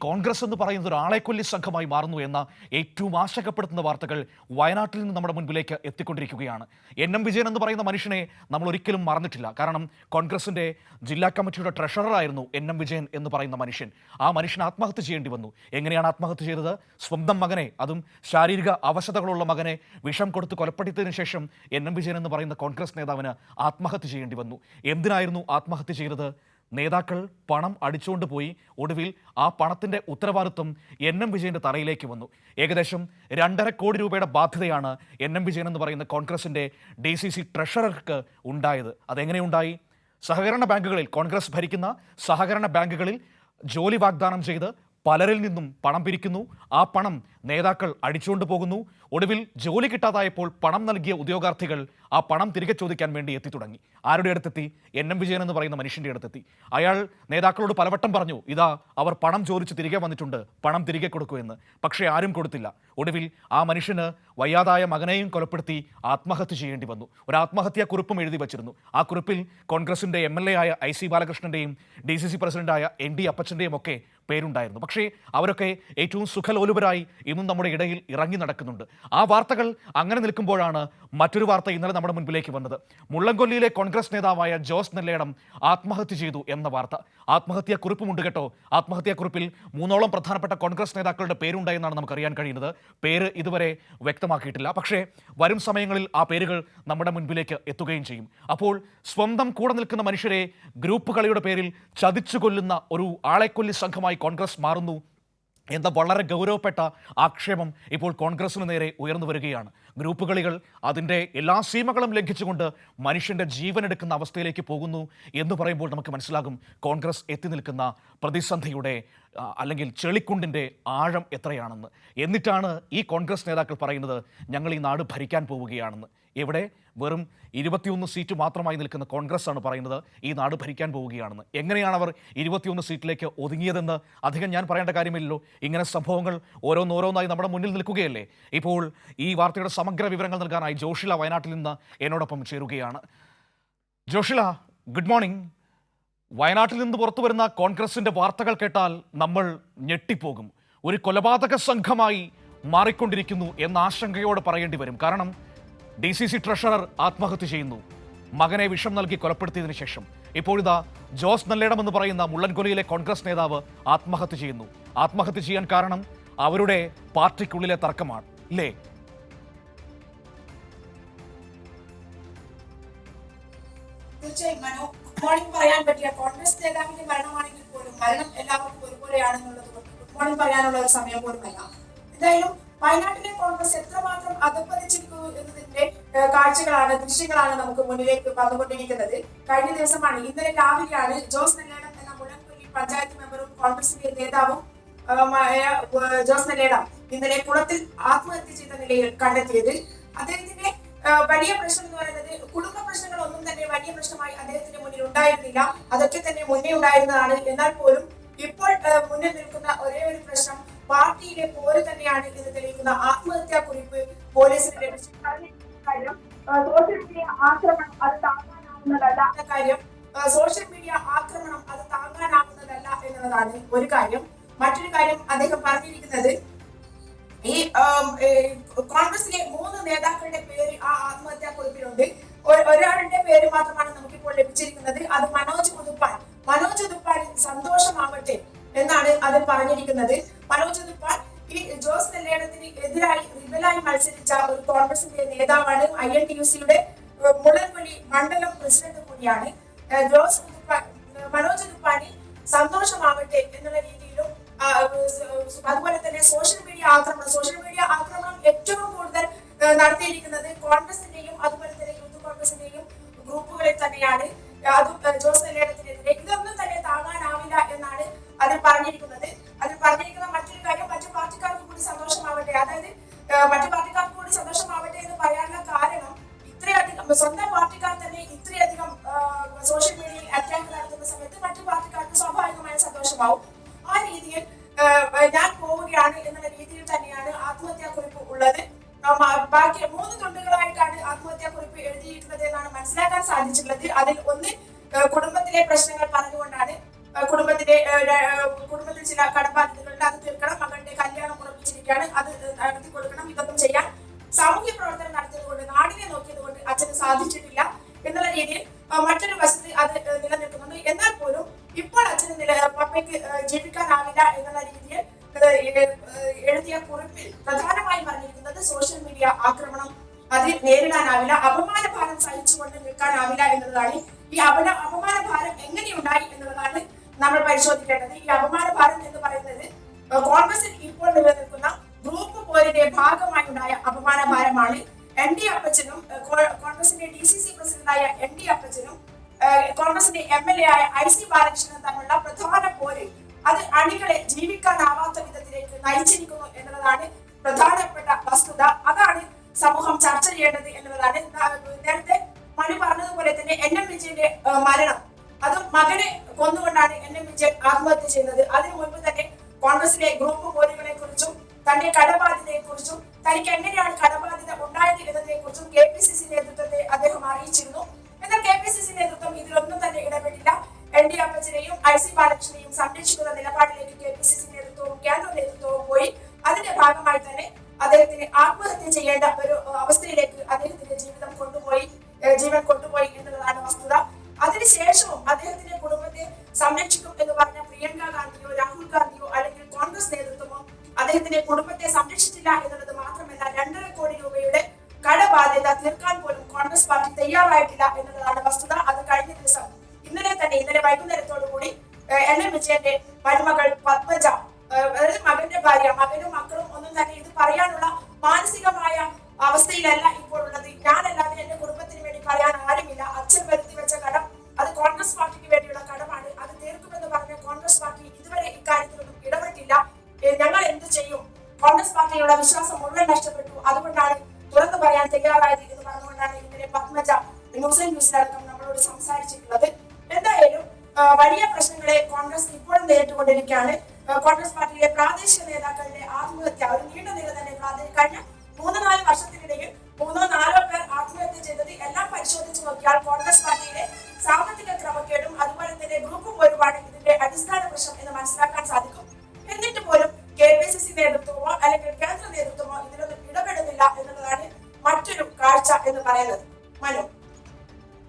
കോൺഗ്രസ് എന്ന് പറയുന്ന ഒരു ആളെക്കൊല്ലി സംഘമായി മാറുന്നു എന്ന ഏറ്റവും ആശങ്കപ്പെടുത്തുന്ന വാർത്തകൾ വയനാട്ടിൽ നിന്ന് നമ്മുടെ മുൻപിലേക്ക് എത്തിക്കൊണ്ടിരിക്കുകയാണ്. എൻ എം വിജയൻ എന്ന് പറയുന്ന മനുഷ്യനെ നമ്മൾ ഒരിക്കലും മറന്നിട്ടില്ല. കാരണം കോൺഗ്രസിന്റെ ജില്ലാ കമ്മിറ്റിയുടെ ട്രഷററായിരുന്നു എൻ എം വിജയൻ എന്ന് പറയുന്ന മനുഷ്യൻ. ആ മനുഷ്യൻ ആത്മഹത്യ ചെയ്യേണ്ടി വന്നു. എങ്ങനെയാണ് ആത്മഹത്യ ചെയ്തത്? സ്വന്തം മകനെ അതും ശാരീരിക അവശതകളുള്ള മകനെ വിഷം കൊടുത്ത് കൊലപ്പെടുത്തിയതിനു ശേഷം എൻ എം വിജയൻ എന്ന് പറയുന്ന കോൺഗ്രസ് നേതാവിന് ആത്മഹത്യ ചെയ്യേണ്ടി വന്നു. എന്തിനായിരുന്നു ആത്മഹത്യ ചെയ്തത്? നേതാക്കൾ പണം അടിച്ചുകൊണ്ട് പോയി ഒടുവിൽ ആ പണത്തിന്റെ ഉത്തരവാദിത്വം എൻ എം വിജയന്റെ തറയിലേക്ക് വന്നു. ഏകദേശം രണ്ടര കോടി രൂപയുടെ ബാധ്യതയാണ് എൻ എം വിജയൻ എന്ന് പറയുന്ന കോൺഗ്രസിന്റെ ഡി സി സി ട്രഷറർക്ക് ഉണ്ടായത്. അതെങ്ങനെയുണ്ടായി സഹകരണ ബാങ്കുകളിൽ കോൺഗ്രസ് ഭരിക്കുന്ന സഹകരണ ബാങ്കുകളിൽ ജോലി വാഗ്ദാനം ചെയ്ത് പലരിൽ നിന്നും പണം പിരിക്കുന്നു. ആ പണം നേതാക്കൾ അടിച്ചുകൊണ്ട് പോകുന്നു. ഒടുവിൽ ജോലി കിട്ടാതായപ്പോൾ പണം നൽകിയ ഉദ്യോഗാർത്ഥികൾ ആ പണം തിരികെ ചോദിക്കാൻ വേണ്ടി എത്തി തുടങ്ങി. ആരുടെ അടുത്തെത്തി? എൻ. എം. വിജയൻ എന്ന് പറയുന്ന മനുഷ്യന്റെ അടുത്തെത്തി. അയാൾ നേതാക്കളോട് പലവട്ടം പറഞ്ഞു ഇതാ അവർ പണം ചോദിച്ച് തിരികെ വന്നിട്ടുണ്ട്. പണം തിരികെ കൊടുക്കൂ എന്ന്. പക്ഷേ ആരും കൊടുത്തില്ല. ഒടുവിൽ ആ മനുഷ്യന് വയ്യാതായ മകനെയും കൊലപ്പെടുത്തി ആത്മഹത്യ ചെയ്യേണ്ടി വന്നു. ഒരു ആത്മഹത്യാ കുറിപ്പും എഴുതി വച്ചിരുന്നു. ആ കുറിപ്പിൽ കോൺഗ്രസിന്റെ എം. എൽ. എ. ആയ ഐ. സി. ബാലകൃഷ്ണന്റെയും ഡി. സി. സി. പ്രസിഡന്റായ എൻ. ഡി. അപ്പച്ചന്റെയും ഒക്കെ പേരുണ്ടായിരുന്നു. പക്ഷേ അവരൊക്കെ ഏറ്റവും സുഖലോലുപരായി ഇന്നും നമ്മുടെ ഇടയിൽ ഇറങ്ങി നടക്കുന്നുണ്ട്. ആ വാർത്തകൾ അങ്ങനെ നിൽക്കുമ്പോഴാണ് മറ്റൊരു വാർത്ത ഇന്നലെ നമ്മുടെ മുൻപിലേക്ക് വന്നത്. മുള്ളംകൊല്ലിയിലെ കോൺഗ്രസ് നേതാവായ ജോസ് നെല്ലേടം ആത്മഹത്യ ചെയ്തു എന്ന വാർത്ത. ആത്മഹത്യാ കുറിപ്പുമുണ്ട് കേട്ടോ. ആത്മഹത്യാക്കുറിപ്പിൽ മൂന്നോളം പ്രധാനപ്പെട്ട കോൺഗ്രസ് നേതാക്കളുടെ പേരുണ്ടായെന്നാണ് നമുക്ക് അറിയാൻ കഴിയുന്നത്. പേര് ഇതുവരെ വ്യക്തമാക്കിയിട്ടില്ല. പക്ഷേ വരും സമയങ്ങളിൽ ആ പേരുകൾ നമ്മുടെ മുൻപിലേക്ക് എത്തുകയും ചെയ്യും. അപ്പോൾ സ്വന്തം കൂടെ നിൽക്കുന്ന മനുഷ്യരെ ഗ്രൂപ്പ് കളിയുടെ പേരിൽ ചതിച്ചു കൊല്ലുന്ന ഒരു ആളെക്കൊല്ലി സംഘമായി കോൺഗ്രസ് മാറുന്നു എന്ന വളരെ ഗൗരവപ്പെട്ട ആക്ഷേപം ഇപ്പോൾ കോൺഗ്രസിന് നേരെ ഉയർന്നു വരികയാണ്. ഗ്രൂപ്പ് കളികൾ അതിന്റെ എല്ലാ സീമകളും ലംഘിച്ചുകൊണ്ട് മനുഷ്യന്റെ ജീവൻ എടുക്കുന്ന അവസ്ഥയിലേക്ക് പോകുന്നു എന്ന് പറയുമ്പോൾ നമുക്ക് മനസ്സിലാകും കോൺഗ്രസ് എത്തി നിൽക്കുന്ന പ്രതിസന്ധിയുടെ അല്ലെങ്കിൽ ചെളിക്കുണ്ടിന്റെ ആഴം എത്രയാണെന്ന്. എന്നിട്ടാണ് ഈ കോൺഗ്രസ് നേതാക്കൾ പറയുന്നത് ഞങ്ങൾ ഈ നാട് ഭരിക്കാൻ പോവുകയാണെന്ന്. എവിടെ വെറും ഇരുപത്തിയൊന്ന് സീറ്റ് മാത്രമായി നിൽക്കുന്ന കോൺഗ്രസ് ആണ് പറയുന്നത് ഈ നാട് ഭരിക്കാൻ പോവുകയാണെന്ന്. എങ്ങനെയാണ് അവർ ഇരുപത്തിയൊന്ന് സീറ്റിലേക്ക് ഒതുങ്ങിയതെന്ന്? അധികം ഞാൻ പറയേണ്ട കാര്യമില്ലല്ലോ. ഇങ്ങനെ സംഭവങ്ങൾ ഓരോന്നോരോന്നായി നമ്മുടെ മുന്നിൽ നിൽക്കുകയല്ലേ? ഇപ്പോൾ ഈ വാർത്തയുടെ സമഗ്ര വിവരങ്ങൾ നൽകാനായി ജോഷില വയനാട്ടിൽ നിന്ന് എന്നോടൊപ്പം ചേരുകയാണ്. ജോഷില ഗുഡ് മോർണിംഗ് വയനാട്ടിൽ നിന്ന് പുറത്തു വരുന്ന കോൺഗ്രസിന്റെ വാർത്തകൾ കേട്ടാൽ നമ്മൾ ഞെട്ടിപ്പോകും. ഒരു കൊലപാതക സംഘമായി മാറിക്കൊണ്ടിരിക്കുന്നു എന്ന ആശങ്കയോടെ പറയേണ്ടി വരും. കാരണം ഡി സി സി ട്രഷറർ ആത്മഹത്യ ചെയ്യുന്നു. മകനെ വിഷം നൽകി കൊലപ്പെടുത്തിയതിനു ശേഷം. ഇപ്പോഴിതാ ജോസ് നല്ലേടമെന്ന് പറയുന്ന മുള്ളൻകൊലിയിലെ കോൺഗ്രസ് നേതാവ് ആത്മഹത്യ ചെയ്യുന്നു. ആത്മഹത്യ ചെയ്യാൻ കാരണം അവരുടെ പാർട്ടിക്കുള്ളിലെ തർക്കമാണ് ഇല്ലേ തീർച്ചയായും മനോ ഗുഡ് മോർണിംഗ് പറയാൻ പറ്റിയ കോൺഗ്രസ് നേതാവിന്റെ മരണമാണെങ്കിൽ പോലും മരണം എല്ലാവർക്കും ഒരുപോലെയാണെന്നുള്ളത് മോർണിംഗ് പറയാനുള്ള ഒരു സമയം പോലുമല്ല. എന്തായാലും വയനാട്ടിലെ കോൺഗ്രസ് എത്രമാത്രം അധപ്പതിച്ചിരിക്കുന്നു എന്നതിന്റെ ഏഹ്, കാഴ്ചകളാണ് ദൃശ്യങ്ങളാണ് നമുക്ക് മുന്നിലേക്ക് വന്നുകൊണ്ടിരിക്കുന്നത്. കഴിഞ്ഞ ദിവസമാണ് ഇന്നലെ രാവിലെയാണ് ജോസ് നെല്ലേടം എന്ന മുളൻകൊല്ലി പഞ്ചായത്ത് മെമ്പറും കോൺഗ്രസിന്റെ നേതാവും ജോസ് നെല്ലേടം ഇന്നലെ കുളത്തിൽ ആത്മഹത്യ ചെയ്ത നിലയിൽ കണ്ടെത്തിയത്. അദ്ദേഹത്തിന്റെ വലിയ പ്രശ്നം എന്ന് പറയുന്നത് കുടുംബ പ്രശ്നങ്ങൾ ഒന്നും തന്നെ വലിയ പ്രശ്നമായി അദ്ദേഹത്തിന്റെ മുന്നിൽ ഉണ്ടായിരുന്നില്ല. അതൊക്കെ തന്നെ മുന്നേ ഉണ്ടായിരുന്നതാണ്. എന്നാൽ പോലും ഇപ്പോൾ മുന്നിൽ നിൽക്കുന്ന ഒരേ ഒരു പ്രശ്നം പാർട്ടിയിലെ പോര് തന്നെയാണ് ഇത് തെളിയിക്കുന്ന ആത്മഹത്യാ കുറിപ്പ് പോലീസിന് ലഭിച്ചു കാര്യം സോഷ്യൽ മീഡിയ ആക്രമണം അത് താങ്ങാനാവുന്നതല്ല. എന്ന കാര്യം സോഷ്യൽ മീഡിയ ആക്രമണം അത് താങ്ങാനാവുന്നതല്ല എന്നുള്ളതാണ് ഒരു കാര്യം. മറ്റൊരു കാര്യം അദ്ദേഹം പറഞ്ഞിരിക്കുന്നത് ഈ കോൺഗ്രസിലെ മൂന്ന് നേതാക്കളുടെ പേര് ആ ആത്മഹത്യാ കുറിപ്പിലുണ്ട്. ഒരാളുടെ പേര് മാത്രമാണ് നമുക്കിപ്പോൾ ലഭിച്ചിരിക്കുന്നത്. അത് മനോജ് ഉതുപ്പാൻ മനോജ് ഉതുപ്പാൻ സന്തോഷമാവട്ടെ എന്നാണ് അതിൽ പറഞ്ഞിരിക്കുന്നത്. മനോജ് ഈ ജോസ് നെല്ലേടത്തിന് എതിരായി റിബലായി മത്സരിച്ച ഒരു കോൺഗ്രസിന്റെ നേതാവാണ് ഐ എൻ ടി യു സിയുടെ മുളൻകൊല്ലി മണ്ഡലം പ്രസിഡന്റ് കൂടിയാണ്. ജോസ് മനോജ് ഉതുപ്പാനി സന്തോഷമാവട്ടെ എന്നുള്ള രീതിയിലും അതുപോലെ തന്നെ സോഷ്യൽ മീഡിയ ആക്രമണം സോഷ്യൽ മീഡിയ ആക്രമണം ഏറ്റവും കൂടുതൽ നടത്തിയിരിക്കുന്നത് കോൺഗ്രസിന്റെയും മറ്റു പാർട്ടിക്കാർക്ക് കൂടി സന്തോഷമാവട്ടെ എന്ന് പറയാനുള്ള കാരണം ഇത്രയധികം സ്വന്തം പാർട്ടിക്കാർ തന്നെ ഇത്രയധികം സോഷ്യൽ മീഡിയയിൽ അറ്റാക്ക് നടത്തുന്ന സമയത്ത് മറ്റു പാർട്ടിക്കാർക്ക് സ്വാഭാവികമായ സന്തോഷമാവും. ആ രീതിയിൽ ഞാൻ പോവുകയാണ് എന്നുള്ള രീതിയിൽ തന്നെയാണ് ആത്മഹത്യാ കുറിപ്പ് ഉള്ളത് ബാക്കി മൂന്ന് തുണ്ടുകളായിട്ടാണ് ആത്മഹത്യാ കുറിപ്പ് എഴുതിയിട്ടുള്ളത് എന്നാണ് മനസ്സിലാക്കാൻ സാധിച്ചിട്ടുള്ളത്. അതിൽ ഒന്ന് കുടുംബത്തിലെ പ്രശ്നങ്ങൾ പറഞ്ഞുകൊണ്ടാണ് കുടുംബത്തിലെ കുടുംബത്തിൽ ചില കടബാധ്യതകൾ ബാധ്യതകളുണ്ട് അത് തീർക്കണം. മകളുടെ കല്യാണം ഉറപ്പിച്ചിരിക്കുകയാണ്. അത് നടത്തി കൊടുക്കണം. ഇതൊന്നും ചെയ്യാൻ സാമൂഹ്യ പ്രവർത്തനം നടത്തിയത് കൊണ്ട് നാടിനെ നോക്കിയത് കൊണ്ട് അച്ഛന് സാധിച്ചിട്ടില്ല എന്നുള്ള രീതിയിൽ മറ്റൊരു വശത്ത് അത് നിലനിൽക്കുന്നുണ്ട്. എന്നാൽ പോലും ഇപ്പോൾ അച്ഛന് നില പപ്പയ്ക്ക് ജീവിക്കാനാവില്ല എന്നുള്ള രീതിയിൽ എഴുതിയ കുറിപ്പിൽ പ്രധാനമായും പറഞ്ഞിരിക്കുന്നത് സോഷ്യൽ മീഡിയ ആക്രമണം. അത് നേരിടാനാവില്ല അപമാന ഭാരം സഹിച്ചുകൊണ്ട് നിൽക്കാനാവില്ല എന്നുള്ളതാണ് ഈ അപന അപമാന ഭാരം എങ്ങനെയുണ്ടായി എന്നുള്ളതാണ് നമ്മൾ പരിശോധിക്കേണ്ടത്. ഈ അപമാന ഭാരം എന്ന് പറയുന്നത് ഭാരമാണ് എൻ ഡി അപ്പച്ചനും കോൺഗ്രസിന്റെ ഡി സി സി പ്രസിഡന്റായ എൻ ഡി അപ്പച്ചനും കോൺഗ്രസിന്റെ എം എൽ എ ആയ ഐ സി ബാലകൃഷ്ണനും തമ്മിലുള്ള പ്രധാന പോര്. അത് അണികളെ ജീവിക്കാനാവാത്ത വിധത്തിലേക്ക് നയിച്ചിരിക്കുന്നു എന്നുള്ളതാണ് പ്രധാനപ്പെട്ട വസ്തുത. അതാണ് സമൂഹം ചർച്ച ചെയ്യേണ്ടത് എന്നുള്ളതാണ് നേരത്തെ മണി പറഞ്ഞതുപോലെ തന്നെ എൻ എം വിജയന്റെ മരണം. അതും മകനെ കൊന്നുകൊണ്ടാണ് എൻ എം വിജയൻ ആത്മഹത്യ ചെയ്യുന്നത്. അതിനു മുൻപ് തന്നെ കോൺഗ്രസിലെ ഗ്രൂപ്പ് പോരുകളെ കുറിച്ചും തന്റെ കടബാധ്യതയെ കുറിച്ചും തനിക്ക് എങ്ങനെയാണ് കടബാധ്യത ഉണ്ടായിരുന്നതിനെ കുറിച്ചും കെ പി സി സി നേതൃത്വത്തെ അദ്ദേഹം അറിയിച്ചിരുന്നു. എന്നാൽ കെ പി സി സി നേതൃത്വം ഇതിലൊന്നും തന്നെ ഇടപെട്ടില്ല എൻ ഡി അപ്പച്ചനെയും ഐ സി ബാലകൃഷ്ണനെയും സംരക്ഷിക്കുന്ന നിലപാടിലേക്ക് കെ പി സി സി നേതൃത്വവും കേന്ദ്ര നേതൃത്വവും പോയി. അതിന്റെ ഭാഗമായി തന്നെ അദ്ദേഹത്തിന് ആത്മഹത്യ ചെയ്യേണ്ട ഒരു അവസ്ഥയിലേക്ക് അദ്ദേഹത്തിന്റെ ജീവിതം കൊണ്ടുപോയി ജീവൻ കൊണ്ടുപോയി എന്നുള്ളതാണ് വസ്തുത. അതിനുശേഷവും അദ്ദേഹത്തിന്റെ കുടുംബത്തെ സംരക്ഷിക്കും എന്ന് പറഞ്ഞ പ്രിയങ്ക ഗാന്ധിയോ രാഹുൽ ഗാന്ധിയോ അല്ലെങ്കിൽ കോൺഗ്രസ് നേതൃത്വമോ അദ്ദേഹത്തിന്റെ കുടുംബത്തെ സംരക്ഷിച്ചില്ല എന്നുള്ളത് തയ്യാറായിട്ടില്ല എന്നുള്ളതാണ് വസ്തുത. അത് കഴിഞ്ഞ ദിവസം ഇന്നലെ തന്നെ ഇന്നലെ വൈകുന്നേരത്തോടു കൂടി എൽ എം വിജയന്റെ മരുമകൾ വലിയ പ്രശ്നങ്ങളെ കോൺഗ്രസ് ഇപ്പോഴും നേരിട്ടുകൊണ്ടിരിക്കുകയാണ്. കോൺഗ്രസ് പാർട്ടിയിലെ പ്രാദേശിക നേതാക്കളുടെ ആത്മഹത്യ ഒരു നീണ്ട നില തന്നെ കഴിഞ്ഞ മൂന്ന് നാല് വർഷത്തിനിടയിൽ മൂന്നോ നാലോ പേർ ആത്മഹത്യ ചെയ്തത് എല്ലാം പരിശോധിച്ച് നോക്കിയാൽ കോൺഗ്രസ് പാർട്ടി